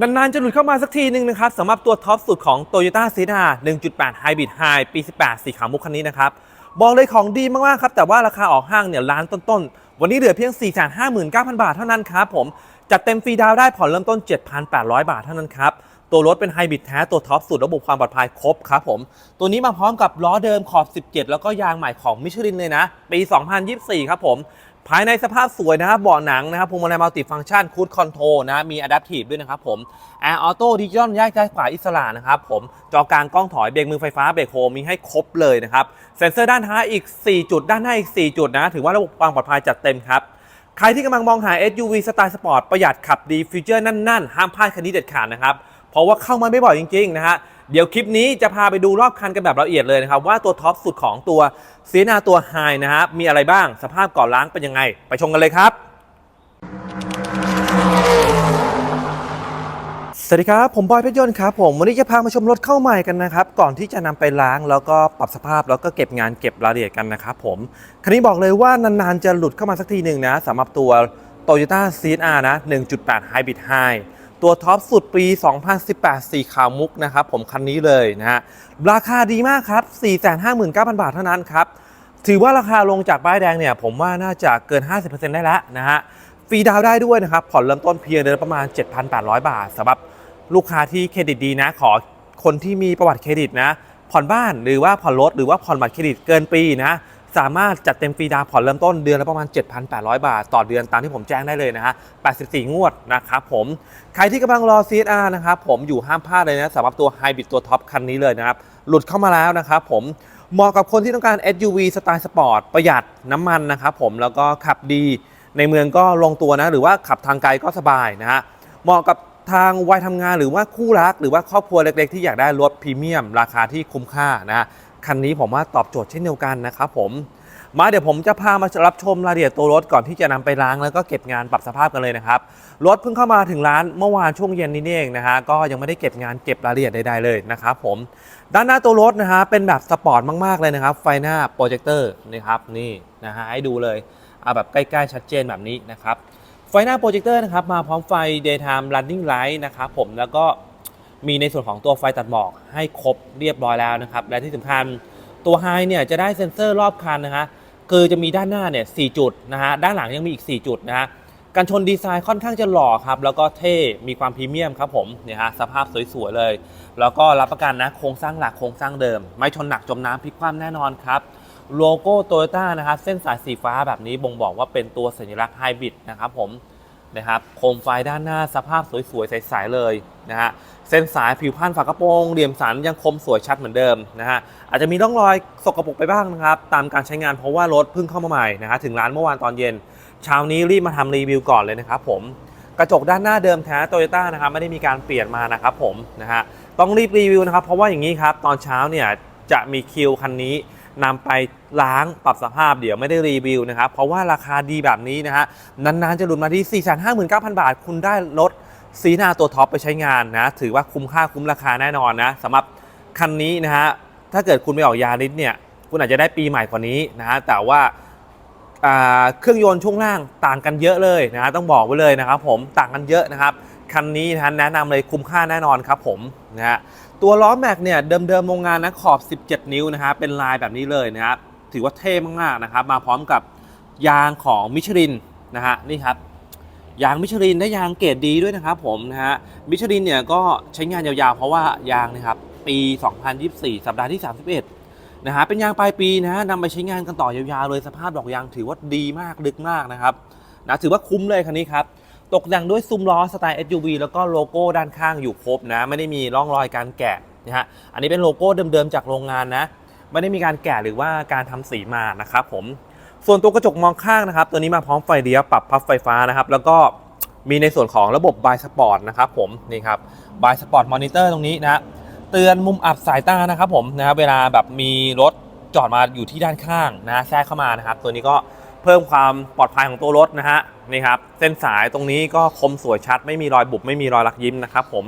นานๆจะหลุดเข้ามาสักทีหนึ่งนะครับสำหรับตัวท็อปสุดของ Toyota c e n a 1.8 Hybrid High ปี 18 สีขาวมุกคันนี้นะครับ บอกเลยของดีมากๆครับ แต่ว่าราคาออกห้างเนี่ยล้านต้นๆ วันนี้เหลือเพียง 459,000 บาทเท่านั้นครับผม จัดเต็มฟรีดาวได้ผ่อนเริ่มต้น 7,800 บาทเท่านั้นครับ ตัวรถเป็นไฮบริดแท้ตัวท็อปสุดระบบความปลอดภัยครบครับผม ตัวนี้มาพร้อมกับล้อเดิมขอบ 17 แล้วก็ยางใหม่ของมิชลินเลยนะ ปี 2024 ครับผม ภายในสภาพสวยนะครับเบาะหนังนะครับพวงมาลัยมัลติฟังก์ชันคูดคอนโทรนะมีอะดัพทีฟด้วยนะครับผมแอร์ออโต้ดิจิตอลแยซ้ายขวาอิสระนะครับผมจอกลางกล้องถอยเบรกมือไฟฟ้าเบรกโฮมมีให้ครบเลยนะครับเซ็นเซอร์ด้านท้ายอีก 4 จุดด้านหน้าอีก 4 จุดนะถือว่าระบบความปลอดภัยจัดเต็มครับใครที่กำลังมองหา SUV สไตล์สปอร์ตประหยัดขับดีฟีเจอร์นั่นๆ ห้ามพลาดคันนี้เด็ดขาดนะครับเพราะว่าเข้ามาไม่บ่อยจริงๆนะฮะ เดี๋ยวคลิปนี้จะพาไปดูรอบคันกันแบบละเอียดเลยนะครับ ว่าตัวท็อปสุดของตัวเซียนาตัวไฮนะครับมีอะไรบ้างสภาพก่อนล้างเป็นยังไง ไปชมกันเลยครับสวัสดีครับ ผมบอยเพชรยนต์ครับผมวันนี้จะพามาชมรถเข้าใหม่กันนะครับ ก่อนที่จะนำไปล้างแล้วก็ปรับสภาพแล้วก็เก็บงานเก็บรายละเอียดกันนะครับผมคันนี้บอกเลยว่านานๆจะหลุดเข้ามาสักทีหนึ่งนะสำหรับตัว Toyota CHR นะ 1.8 Hybrid High ตัวท็อปสุดปี 2018 สีขาวมุกนะครับผมคันนี้เลยนะฮะราคาดีมากครับ 459,000 บาทเท่านั้นครับ ถือว่าราคาลงจากป้ายแดงเนี่ย ผมว่าน่าจะเกิน 50%ได้แล้วนะฮะฟรีดาวได้ด้วยนะครับ ผ่อนเริ่มต้นเพียงเดือนประมาณ 7,800 บาทสำหรับลูกค้าที่เครดิตดีนะ ขอคนที่มีประวัติเครดิตนะ ผ่อนบ้านหรือว่าผ่อนรถหรือว่าผ่อนบัตรเครดิตเกินปีนะ สามารถจัดเต็มฟรีดาวผ่อนเริ่มต้นเดือนละประมาณ 7,800 บาท ต่อเดือนตามที่ผมแจ้งได้เลยนะฮะ 84 งวดนะครับผม ใครที่กำลังรอ CSR นะครับผมอยู่ห้ามพลาดเลยนะสำหรับตัวไฮบริดตัวท็อปคันนี้เลยนะครับ หลุดเข้ามาแล้วนะครับผมเหมาะกับคนที่ต้องการ SUV สไตล์สปอร์ตประหยัดน้ำมันนะครับผมแล้วก็ขับดีในเมืองก็ลงตัวนะ หรือว่าขับทางไกลก็สบายนะฮะเหมาะกับทางวัยทำงานหรือว่าคู่รัก หรือว่าครอบครัวเล็กๆ ที่อยากได้รถพรีเมียม ราคาที่คุ้มค่านะ คันนี้ผมว่าตอบโจทย์เช่นเดียวกันนะครับผมมาเดี๋ยวผมจะพามารับชมรายละเอียดตัวรถก่อนที่จะนำไปล้างแล้วก็เก็บงานปรับสภาพกันเลยนะครับ รถเพิ่งเข้ามาถึงร้านเมื่อวานช่วงเย็นนี่เองนะฮะก็ยังไม่ได้เก็บงานเก็บรายละเอียดใดๆเลยนะครับผมด้านหน้าตัวรถนะฮะเป็นแบบสปอร์ตมากๆเลยนะครับ ไฟหน้าโปรเจคเตอร์นะครับนี่นะฮะให้ดูเลยเอาแบบใกล้ๆชัดเจนแบบนี้นะครับไฟหน้าโปรเจคเตอร์นะครับมาพร้อมไฟ daytime running light นะครับผมแล้วก็ มีในส่วนของตัวไฟตัดหมอกให้ครบเรียบร้อยแล้วนะครับ และที่สำคัญตัวไฮเนี่ยจะได้เซ็นเซอร์รอบคันนะฮะคือจะมีด้านหน้าเนี่ยสจุดนะฮะด้านหลังยังมีอีก 4 จุดนะฮะการชนดีไซน์ค่อนข้างจะหล่อครับ แล้วก็เท่มีความพรีเมียมครับผมเนี่ยฮะสภาพสวยๆเลย แล้วก็รับประกันนะโครงสร้างหลักโครงสร้างเดิม ไม่ชนหนักจมน้ำพลิกคว่ำแน่นอนครับโลโก้โตโยต้านะครับเส้นสายสีฟ้าแบบนี้บ่งบอกว่าเป็นตัวสัญลักษณ์ไฮบริดนะครับผม นะครับโคมไฟด้านหน้าสภาพสวยๆใสๆเลยนะฮะเส้นสายผิวพันฝากระโปรงเหลี่ยมสันยังคมสวยชัดเหมือนเดิมนะฮะอาจจะมีร่องรอยสกปรกไปบ้างนะครับตามการใช้งานเพราะว่ารถเพิ่งเข้ามาใหม่นะฮะถึงร้านเมื่อวานตอนเย็น เช้านี้รีบมาทำรีวิวก่อนเลยนะครับผมกระจกด้านหน้าเดิมแท้โตโยต้านะครับไม่ได้มีการเปลี่ยนมานะครับผมนะฮะต้องรีบรีวิวนะครับเพราะว่าอย่างนี้ครับตอนเช้าเนี่ยจะมีคิวคันนี้ นำไปล้างปรับสภาพเดี๋ยวไม่ได้รีวิวนะครับ เพราะว่าราคาดีแบบนี้นะฮะนานๆจะหลุดมาที่ 459,000 บาท คุณได้รถซีนาตัวท็อปไปใช้งานนะ ถือว่าคุ้มค่าคุ้มราคาแน่นอนนะสำหรับคันนี้นะฮะถ้าเกิดคุณไปออกยาริสเนี่ยคุณอาจจะได้ปีใหม่กว่านี้นะฮะแต่ว่าอ่าเครื่องยนต์ช่วงล่างต่างกันเยอะเลยนะฮะต้องบอกไว้เลยนะครับผมต่างกันเยอะนะครับ คันนี้นะฮะแนะนำเลยคุ้มค่าแน่นอนครับผมนะฮะตัวล้อแม็กเนี่ยเดิมๆโรงงานนะขอบ 17 นิ้วนะฮะเป็นลายแบบนี้เลยนะครับถือว่าเท่มากๆนะครับมาพร้อมกับยางของมิชลินนะฮะนี่ครับยางมิชลินได้ยางเกรดดีด้วยนะครับผมนะฮะมิชลินเนี่ยก็ใช้งานยาวๆ เพราะว่ายางนะครับปี 2024 สัปดาห์ที่ 31นะฮะเป็นยางปลายปีนะฮะนำไปใช้งานกันต่อยาวๆเลยสภาพดอกยางถือว่าดีมากลึกมากนะครับนะถือว่าคุ้มเลยคันนี้ครับ ตกแต่งด้วยซุ้มล้อสไตล์ SUV แล้วก็โลโก้ด้านข้างอยู่ครบนะ ไม่ได้มีร่องรอยการแกะนะฮะอันนี้เป็นโลโก้เดิมๆจากโรงงานนะ ไม่ได้มีการแกะหรือว่าการทำสีมานะครับผมส่วนตัวกระจกมองข้างนะครับ ตัวนี้มาพร้อมไฟเลี้ยวปรับพับไฟฟ้านะครับ แล้วก็มีในส่วนของระบบบายสปอร์ตนะครับผมนี่ครับบายสปอร์ตมอนิเตอร์ตรงนี้นะฮะเตือนมุมอับสายตานะครับผมนะครับเวลาแบบมีรถจอดมาอยู่ที่ด้านข้างนะแทรกเข้ามานะครับ ตัวนี้ก็เพิ่มความปลอดภัยของตัวรถนะฮะ นี่ครับเส้นสายตรงนี้ก็คมสวยชัด ไม่มีรอยบุบไม่มีรอยลักยิ้มนะครับผม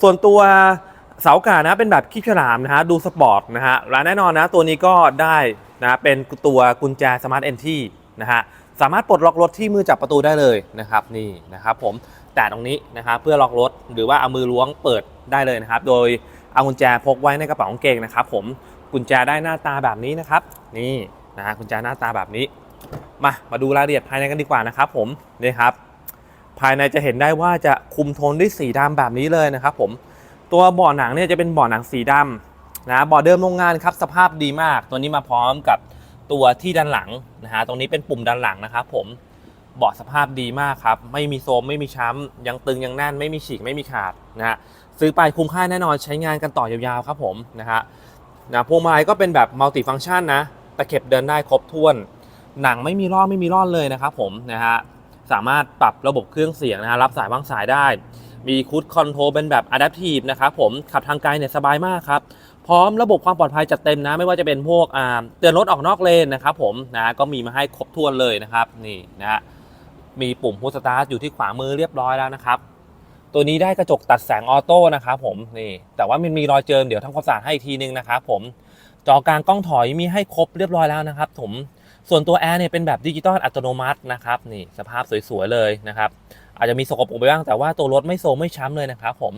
ส่วนตัวเสาอากาศนะเป็นแบบคีบฉลามนะฮะดูสปอร์ตนะฮะและแน่นอนนะตัวนี้ก็ได้นะเป็นตัวกุญแจสมาร์ทเอนที่นะฮะสามารถปลดล็อกรถที่มือจับประตูได้เลยนะครับนี่นะครับผมแตะตรงนี้นะครับเพื่อล็อกรถหรือว่าเอามือล้วงเปิดได้เลยนะครับ โดยเอากุญแจพกไว้ในกระเป๋ากางเกงนะครับผมกุญแจได้หน้าตาแบบนี้นะครับ นี่นะฮะกุญแจหน้าตาแบบนี้ มามาดูรายละเอียดภายในกันดีกว่านะครับผมนี่ครับ ภายในจะเห็นได้ว่าจะคุมโทนด้วยสีดำแบบนี้เลยนะครับผมตัวเบาะหนังเนี่ยจะเป็นเบาะหนังสีดำนะเบาะเดิมโรงงานครับสภาพดีมาก ตัวนี้มาพร้อมกับตัวที่ด้านหลังนะฮะตรงนี้เป็นปุ่มด้านหลังนะครับผมเบาะสภาพดีมากครับ ไม่มีโซมไม่มีช้ำยังตึงยังแน่น ไม่มีฉีกไม่มีขาดนะฮะซื้อไปคุ้มค่าแน่นอนใช้งานกันต่อยาวๆครับผมนะฮะนะพวงมาลัยก็เป็นแบบมัลติฟัง c t ชันนะตะเข็บเดินได้ครบถ้วน หนังไม่มีร่อนไม่มีร่อนเลยนะครับผมนะฮะสามารถปรับระบบเครื่องเสียงนะฮะรับสายวางสายได้ มีคูดคอนโทรลเป็นแบบ Adaptive นะครับผมขับทางไกลเนี่ยสบายมากครับพร้อมระบบความปลอดภัยจัดเต็มนะ ไม่ว่าจะเป็นพวกเตือนรถออกนอกเลนนะครับผมนะก็มีมาให้ครบถ้วนเลยนะครับนี่นะฮะมีปุ่มพุชสตาร์ทอยู่ที่ขวามือเรียบร้อยแล้วนะครับตัวนี้ได้กระจกตัดแสงออโต้นะครับผมนี่แต่ว่ามันมีรอยเจิมเดี๋ยวทำความสะอาดให้อีกทีนึงนะครับผมจอกลางกล้องถอยมีให้ครบเรียบร้อยแล้วนะครับผม ส่วนตัวแอร์เนี่ยเป็นแบบดิจิตอลอัตโนมัตินะครับนี่สภาพสวยๆเลยนะครับอาจจะมีสกปรกไปบ้างแต่ว่าตัวรถไม่โซมไม่ช้ำเลยนะครับผม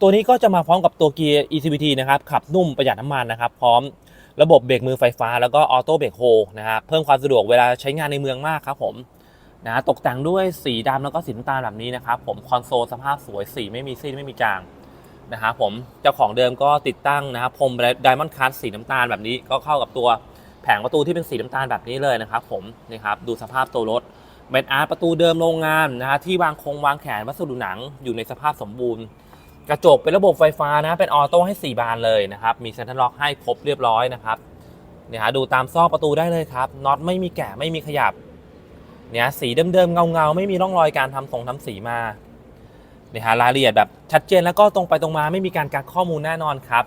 ตัวนี้ก็จะมาพร้อมกับตัวเกียร์ ECVT นะครับขับนุ่มประหยัดน้ำมันนะครับพร้อมระบบเบรกมือไฟฟ้าแล้วก็ออโต้เบรกโฮนะครับเพิ่มความสะดวกเวลาใช้งานในเมืองมากครับผมนะตกแต่งด้วยสีดำแล้วก็สีน้ำตาลแบบนี้นะครับผมคอนโซลสภาพสวยสีไม่มีซีดไม่มีจางนะครับผมเจ้าของเดิมก็ติดตั้งนะครับพรมไดมอนด์คัสสีน้ำตาลแบบนี้ก็เข้ากับตัว แผงประตูที่เป็นสีน้ำตาลแบบนี้เลยนะครับผมนี่ครับดูสภาพตัวรถเม็ดอาร์ตประตูเดิมโรงงานนะฮะที่วางโครงวางแขนวัสดุหนังอยู่ในสภาพสมบูรณ์ กระจกเป็นระบบไฟฟ้านะเป็นออโต้ให้ 4 บานเลยนะครับมีเซ็นทรัลล็อกให้ครบเรียบร้อยนะครับเนี่ยฮะดูตามซอกประตูได้เลยครับน็อตไม่มีแกะไม่มีขยับเนี่ยสีเดิมๆเงาๆ ไม่มีร่องรอยการทำทรงทำสีมาเนี่ยฮะรายละเอียดแบบชัดเจนแล้วก็ตรงไปตรงมาไม่มีการกักข้อมูลแน่นอนครับ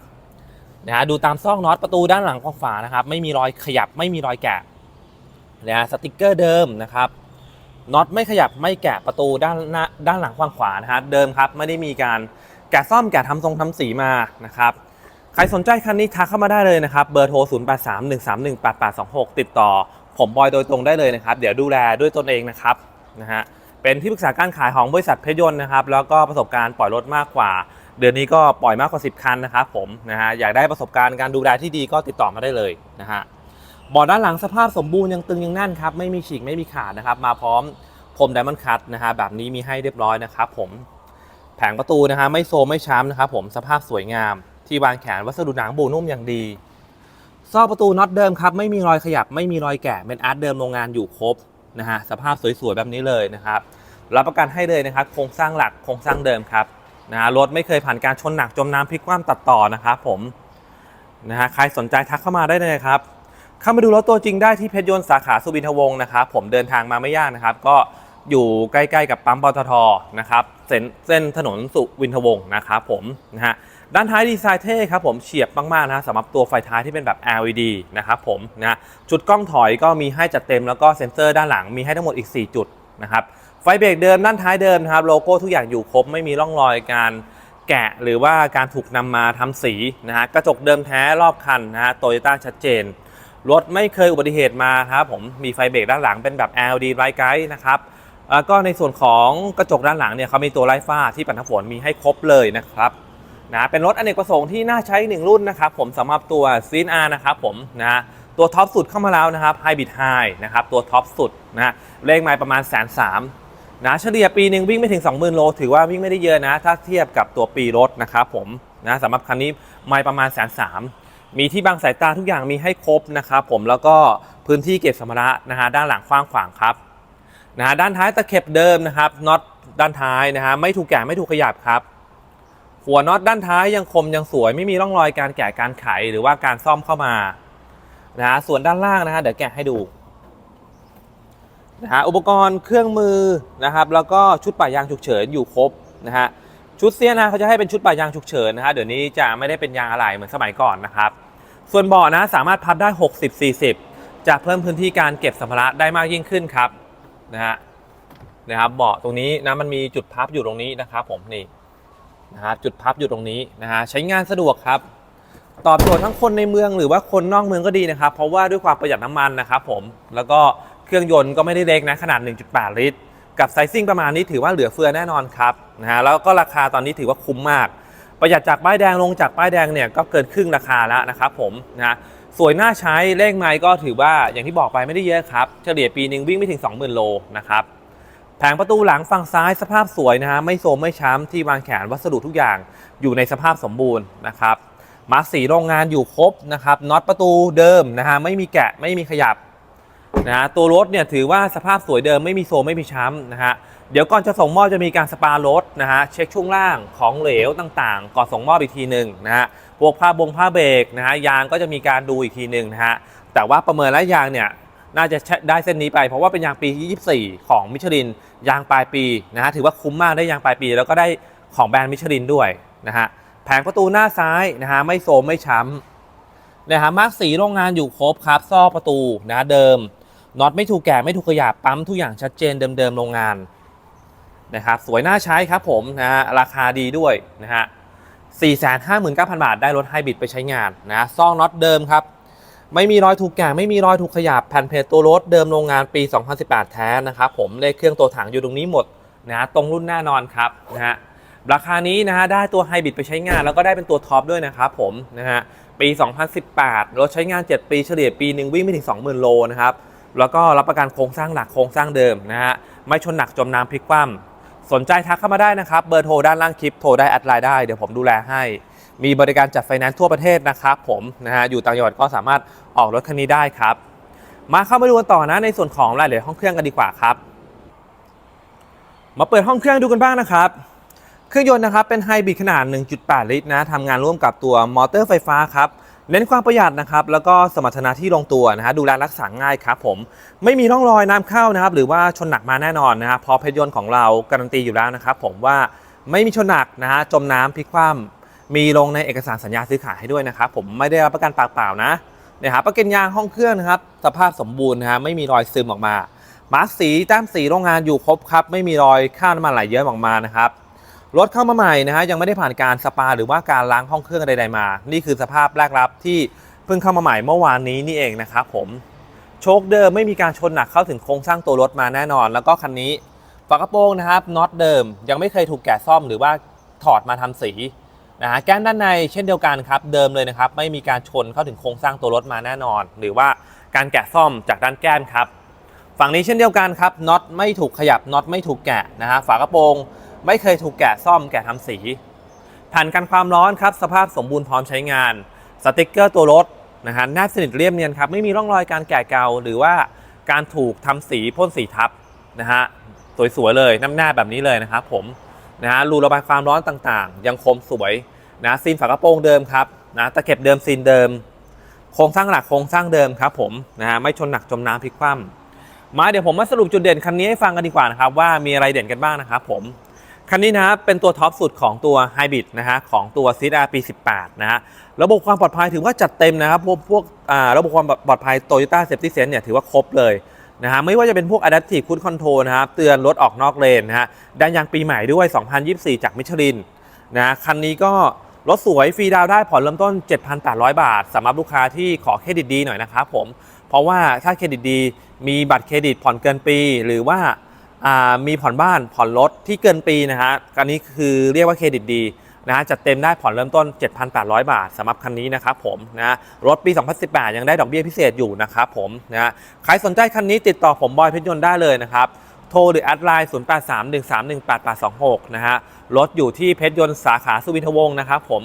นะฮะดูตามซอกน็อตประตูด้านหลังของฝานะครับ ไม่มีรอยขยับไม่มีรอยแกะนะฮะสติกเกอร์เดิมนะครับน็อตไม่ขยับไม่แกะประตูด้านหน้าด้านหลังฝั่งขวานะฮะเดิมครับไม่ได้มีการแกะซ่อมแกะทำทรงทำสีมานะครับใครสนใจคันนี้ทักเข้ามาได้เลยนะครับเบอร์โทร 0 8 3 1 3 1 8 8 2 6 ติดต่อ ผมบอยโดยตรงได้เลยนะครับ เดี๋ยวดูแลด้วยตนเองนะครับนะฮะเป็นที่ปรึกษาการขายของบริษัทเพชรยนต์นะครับ แล้วก็ประสบการณ์ปล่อยรถมากกว่า เดือนนี้ก็ปล่อยมากกว่า 10 คันนะครับผมนะฮะอยากได้ประสบการณ์การดูแลที่ดีก็ติดต่อมาได้เลยนะฮะบาะด้านหลังสภาพสมบูรณ์ยังตึงยังแน่นครับไม่มีฉีกไม่มีขาดนะครับมาพร้อมพรมไดมอนด์คัตนะฮะแบบนี้มีให้เรียบร้อยนะครับผมแผงประตูนะฮะไม่โซไม่ช้ำนะครับผมสภาพสวยงาม ที่วางแขนวัสดุหนังบูนุ่มอย่างดีซอกประตูน็อตเดิมครับไม่มีรอยขยับไม่มีรอยแกะเป็นอาร์ตเดิมโรงงานอยู่ครบนะฮะสภาพสวยๆแบบนี้เลยนะครับรับประกันให้เลยนะครับโครงสร้างหลักโครงสร้างเดิมครับ นะฮะรถไม่เคยผ่านการชนหนักจมน้ำพลิกคว่ำตัดต่อนะครับผมนะฮะใครสนใจทักเข้ามาได้เลยครับ เข้ามาดูรถตัวจริงได้ที่เพชรยนต์สาขาสุวินทวงศ์นะครับผมเดินทางมาไม่ยากนะครับ ก็อยู่ใกล้ๆกับปั๊มปตทนะครับเส้นเส้นถนนสุวินทวงศ์นะครับผมนะฮะด้านท้ายดีไซน์เท่ครับผมเฉียบมากๆนะฮะสำหรับตัวไฟท้ายที่เป็นแบบ LED นะครับผมนะจุดกล้องถอยก็มีให้จัดเต็มแล้วก็เซ็นเซอร์ด้านหลังมีให้ทั้งหมดอีก 4 จุดนะครับ ไฟเบรกเดิมด้านท้ายเดิมนะครับโลโก้ทุกอย่างอยู่ครบไม่มีร่องรอยการแกะหรือว่าการถูกนำมาทำสีนะฮะกระจกเดิมแท้รอบคันนะฮะโตโยต้าชัดเจน รถไม่เคยอุบัติเหตุมาครับผมมีไฟเบรกด้านหลังเป็นแบบ LED Light Guide นะครับแล้วก็ในส่วนของกระจกด้านหลังเนี่ยเขามีตัวไล่ฟ้าที่ปัดน้ำฝนมีให้ครบเลยนะครับนะเป็นรถอเนกประสงค์ที่น่าใช้หนึ่งรุ่นนะครับผมสำหรับตัวซีนอาร์นะครับผมนะตัวท็อปสุดเข้ามาแล้วนะครับไฮบิดไฮนะครับตัวท็อปสุดนะเลขไมล์ประมาณแสนสาม นะเฉลี่ยปีหนึ่งวิ่งไม่ถึง 20,000 โล ถือว่าวิ่งไม่ได้เยอะนะ ถ้าเทียบกับตัวปีรถนะครับผมนะสำหรับคันนี้ไม่ประมาณแสนสามมีที่บังสายตาทุกอย่างมีให้ครบนะครับผมแล้วก็พื้นที่เก็บสัมภาระนะฮะด้านหลังกว้างขวางครับนะฮะด้านท้ายตะเข็บเดิมนะครับน็อตด้านท้ายนะฮะไม่ถูกแกะไม่ถูกขยับครับ หัวน็อตด้านท้ายยังคมยังสวย ไม่มีร่องรอยการแกะการไขหรือว่าการซ่อมเข้ามานะฮะส่วนด้านล่างนะฮะเดี๋ยวแกะให้ดู นะฮะอุปกรณ์เครื่องมือนะครับแล้วก็ชุดป่ายางฉุกเฉินอยู่ครบนะฮะชุดเสียนะเขาจะให้เป็นชุดป่ายางฉุกเฉินนะฮะเดี๋ยวนี้จะไม่ได้เป็นยางอะไหล่เหมือนสมัยก่อนนะครับส่วนเบาะนะสามารถพับได้ 60 40 จะเพิ่มพื้นที่การเก็บสัมภาระได้มากยิ่งขึ้นครับนะฮะนะครับเบาะตรงนี้นะมันมีจุดพับอยู่ตรงนี้นะครับผมนี่นะฮะจุดพับอยู่ตรงนี้นะฮะใช้งานสะดวกครับตอบโจทย์ทั้งคนในเมืองหรือว่าคนนอกเมืองก็ดีนะครับ เพราะว่าด้วยความประหยัดน้ำมันนะครับผมแล้วก็ เครื่องยนต์ก็ไม่ได้เล็กนะขนาด 1.8 ลิตร กับไซซิ่งประมาณนี้ถือว่าเหลือเฟือแน่นอนครับนะฮะแล้วก็ราคาตอนนี้ถือว่าคุ้มมาก ประหยัดจากป้ายแดงลงจากป้ายแดงเนี่ยก็เกินครึ่งราคาแล้วนะครับผมนะสวยน่าใช้เลขไม้ก็ถือว่าอย่างที่บอกไปไม่ได้เยอะครับ เฉลี่ยปีหนึ่งวิ่งไม่ถึง 20,000 โลนะครับแผงประตูหลังฝั่งซ้ายสภาพสวยนะฮะไม่โทรมไม่ช้ำที่วางแขนวัสดุทุกอย่างอยู่ในสภาพสมบูรณ์นะครับมาสีโรงงานอยู่ครบนะครับน็อตประตูเดิมนะฮะไม่มีแกะไม่มีขยับ นะฮะตัวรถเนี่ยถือว่าสภาพสวยเดิมไม่มีโซไม่มีช้ำนะฮะเดี๋ยวก่อนจะส่งมอบจะมีการสปารถนะฮะเช็คช่วงล่างของเหลวต่างๆ ก่อนส่งมอบอีกทีหนึ่งนะฮะพวกผ้าบงผ้าเบรกนะฮะยางก็จะมีการดูอีกทีหนึ่งนะฮะแต่ว่าประเมินแล้วยางเนี่ยน่าจะได้เส้นนี้ไปเพราะว่าเป็นยางปี 24 ของมิชลิน ยางปลายปีนะฮะถือว่าคุ้มมากได้ยางปลายปี แล้วก็ได้ของแบรนด์มิชลินด้วยนะฮะแผงประตูหน้าซ้ายนะฮะไม่โซมไม่ช้ำนะฮะมาร์กสีโรงงานอยู่ครบครับซอกประตูนะเดิม น็อตไม่ถูกแกะไม่ถูกขยับปั๊มทุกอย่างชัดเจนเดิมๆโรงงานนะครับสวยน่าใช้ครับผมนะฮะราคาดีด้วยนะฮะ459,000 บาทได้รถไฮบริดไปใช้งานนะซ่องน็อตเดิมครับ ไม่มีรอยถูกแกะไม่มีรอยถูกขยับแผ่นเพจตัวรถเดิมโรงงานปี 2018 แท้นะครับผมเลขเครื่องตัวถังอยู่ตรงนี้หมดนะฮะตรงรุ่นแน่นอนครับนะฮะราคานี้นะฮะได้ตัวไฮบริดไปใช้งาน แล้วก็ได้เป็นตัวท็อปด้วยนะครับผมนะฮะปี 2018 รถใช้งาน 7 ปีเฉลี่ยปีหนึ่งวิ่งไม่ถึง 20,000 โลนะครับ แล้วก็รับประกันโครงสร้างหลักโครงสร้างเดิมนะฮะไม่ชนหนักจมน้ำพลิกคว่ำสนใจทักเข้ามาได้นะครับ เบอร์โทรด้านล่างคลิปโทรได้แอดไลน์ได้เดี๋ยวผมดูแลให้ มีบริการจัดไฟแนนซ์ทั่วประเทศนะครับผมนะฮะอยู่ต่างจังหวัดก็สามารถออกรถคันนี้ได้ครับ มาเข้ามาดูกันต่อนะในส่วนของรายละเอียดห้องเครื่องกันดีกว่าครับ มาเปิดห้องเครื่องดูกันบ้างนะครับเครื่องยนต์นะครับเป็นไฮบริดขนาด 1.8 ลิตรนะทำงานร่วมกับตัวมอเตอร์ไฟฟ้าครับ เน้นความประหยัดนะครับแล้วก็สมรรถนะที่ลงตัวนะฮะดูแลรักษาง่ายครับผมไม่มีร่องรอยน้ำเข้านะครับหรือว่าชนหนักมาแน่นอนนะครับพราะเพชรยนต์ของเราการันตีอยู่แล้วนะครับผมว่าไม่มีชนหนักนะฮะจมน้ำพลิกคว่ำมีลงในเอกสารสัญญาซื้อขายให้ด้วยนะครับผมไม่ได้รับประกันปากเปล่านะนะครับประกันยางห้องเครื่องนะครับสภาพสมบูรณ์นะฮะไม่มีรอยซึมออกมามาสีแต้มสีโรงงานอยู่ครบครับไม่มีรอยค่าน้ำมันไหลเยอะออกมานะครับ รถเข้ามาใหม่นะฮะยังไม่ได้ผ่านการสปาหรือว่าการล้างห้องเครื่องใดๆมา นี่คือสภาพแรกรับที่เพิ่งเข้ามาใหม่เมื่อวานนี้นี่เองนะครับผมโชคเดิมไม่มีการชนหนักเข้าถึงโครงสร้างตัวรถมาแน่นอน แล้วก็คันนี้ฝากระโปรงนะครับน็อตเดิม ยังไม่เคยถูกแกะซ่อมหรือว่าถอดมาทำสีนะฮะแก้มด้านในเช่นเดียวกันครับเดิมเลยนะครับไม่มีการชนเข้าถึงโครงสร้างตัวรถมาแน่นอน หรือว่าการแกะซ่อมจากด้านแก้มครับฝั่งนี้เช่นเดียวกันครับน็อตไม่ถูกขยับน็อตไม่ถูกแกะนะฮะฝากระโปรง ไม่เคยถูกแกะซ่อมแกะทำสี แผ่นกันความร้อนครับ สภาพสมบูรณ์พร้อมใช้งาน สติกเกอร์ตัวรถนะฮะแนบสนิทเรียบเนียนครับ ไม่มีร่องรอยการแกะเกาหรือว่าการถูกทำสีพ่นสีทับนะฮะสวยๆเลยน้ำหน้าแบบนี้เลยนะครับผมนะฮะรูระบายความร้อนต่างๆ ยังคมสวยนะซีนฝากระโปรงเดิมครับนะตะเข็บเดิมซีนเดิม โครงสร้างหลักโครงสร้างเดิมครับผมนะฮะไม่ชนหนักจมน้ำพลิกคว่ำมาเดี๋ยวผมมาสรุปจุดเด่นคันนี้ให้ฟังกันดีกว่านะครับว่ามีอะไรเด่นกันบ้างนะครับผม คันนี้นะเป็นตัวท็อปสุดของตัวไฮบริดนะฮะของตัว c ีดาปี 18 นะฮะระบบความปลอดภัยถือว่าจัดเต็มนะครับ พวกพวกระบบความปลอดภัย Toyota Safety Sense เนี่ยถือว่าครบเลยนะฮะไม่ว่าจะเป็นพวก Adaptive Cruise Control นะครับเตือนรถออกนอกเลนนะฮะได้ยางปีใหม่ด้วย 2024 จากมิชลินนะคันนี้ก็รถสวยฟรีดาวได้ผ่อนเริ่มต้น 7,800 บาทสำหรับลูกค้าที่ขอเครดิตดีหน่อยนะครับผมเพราะว่าถ้าเครดิตดีมีบัตรเครดิตผ่อนเกินปี หรือว่า มีผ่อนบ้านผ่อนรถที่เกินปีนะฮะอันนี้คือเรียกว่าเครดิตดีนะฮะจัดเต็มได้ผ่อนเริ่มต้น 7,800 บาทสำหรับคันนี้นะครับผมนะรถปี 2018 ยังได้ดอกเบี้ยพิเศษอยู่นะครับผมนะฮะใครสนใจคันนี้ติดต่อผมบอยเพชรยนต์ได้เลยนะครับโทรหรือแอดไลน์ 0831318826 นะฮะ รถอยู่ที่เพชรยนต์สาขาสุวินทวงศ์นะครับผม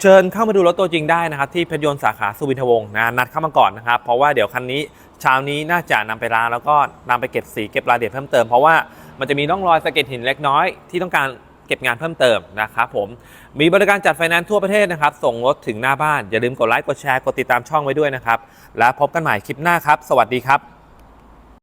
เชิญเข้ามาดูรถตัวจริงได้นะครับ ที่เพชรยนต์สาขาสุวินทวงศ์นะ นัดเข้ามาก่อนนะครับ เพราะว่าเดี๋ยวคันนี้ เช้านี้น่าจะนำไปล้างแล้วก็นำไปเก็บสีเก็บรายละเอียดเพิ่มเติมเพราะว่ามันจะมีร่องรอยสะเก็ดหินเล็กน้อยที่ต้องการเก็บงานเพิ่มเติมนะครับผม มีบริการจัดไฟแนนซ์ทั่วประเทศนะครับ ส่งรถถึงหน้าบ้าน อย่าลืมกดไลค์ กดแชร์ กดติดตามช่องไว้ด้วยนะครับ แล้วพบกันใหม่คลิปหน้าครับ สวัสดีครับ